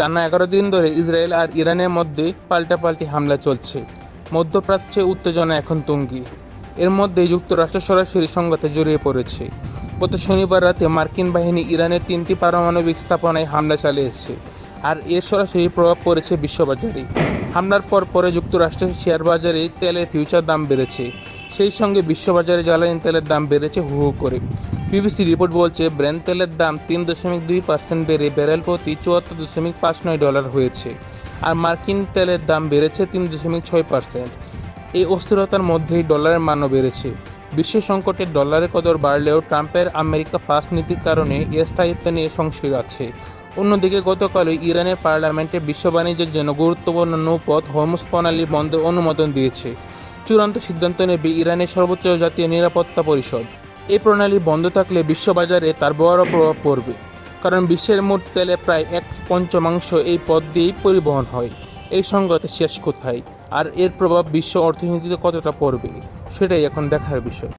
টানা এগারো দিন ধরে ইসরায়েল আর ইরানের মধ্যে পাল্টাপাল্টি হামলা চলছে। মধ্যপ্রাচ্যে উত্তেজনা এখন তুঙ্গি। এর মধ্যে যুক্তরাষ্ট্র সরাসরি সংঘাতে জড়িয়ে পড়েছে। গত শনিবার রাতে মার্কিন বাহিনী ইরানের তিনটি পারমাণবিক স্থাপনায় হামলা চালিয়েছে আর এর সরাসরি প্রভাব পড়েছে বিশ্ববাজারে। হামলার পর পরে যুক্তরাষ্ট্রের শেয়ার বাজারে তেলের ফিউচার দাম বেড়েছে। সেই সঙ্গে বিশ্ববাজারে জ্বালানি তেলের দাম বেড়েছে হু হু করে। বিবিসি রিপোর্ট বলছে, ব্র্যান্ড তেলের দাম তিন দশমিক দুই পার্সেন্ট বেড়ে ব্যারেল প্রতি চুয়াত্তর দশমিক পাঁচ নয় ডলার হয়েছে আর মার্কিন তেলের দাম বেড়েছে তিন দশমিক ছয় পার্সেন্ট। এই অস্থিরতার মধ্যেই ডলারের মানও বেড়েছে। বিশ্ব সংকটে ডলারের কদর বাড়লেও ট্রাম্পের আমেরিকা ফার্স্ট নীতির কারণে এর স্থায়িত্ব নিয়ে সংশয় আছে। অন্যদিকে গতকালই ইরানের পার্লামেন্টে বিশ্ব বাণিজ্যের জন্য গুরুত্বপূর্ণ নৌপথ, হরমুজ প্রণালী বন্ধের অনুমোদন দিয়েছে। চূড়ান্ত সিদ্ধান্ত নেবে ইরানের সর্বোচ্চ জাতীয় নিরাপত্তা পরিষদ। এই প্রণালী বন্ধ থাকলে বিশ্ববাজারে তার বড় প্রভাব পড়বে, কারণ বিশ্বের মোট তেলে প্রায় এক পঞ্চমাংশ এই পথ দিয়েই পরিবহন হয়। এই সংগত শেষ কোথায়? আর এর প্রভাব বিশ্ব অর্থনীতিতে কতটা পড়বে? সেটাই এখন দেখার বিষয়।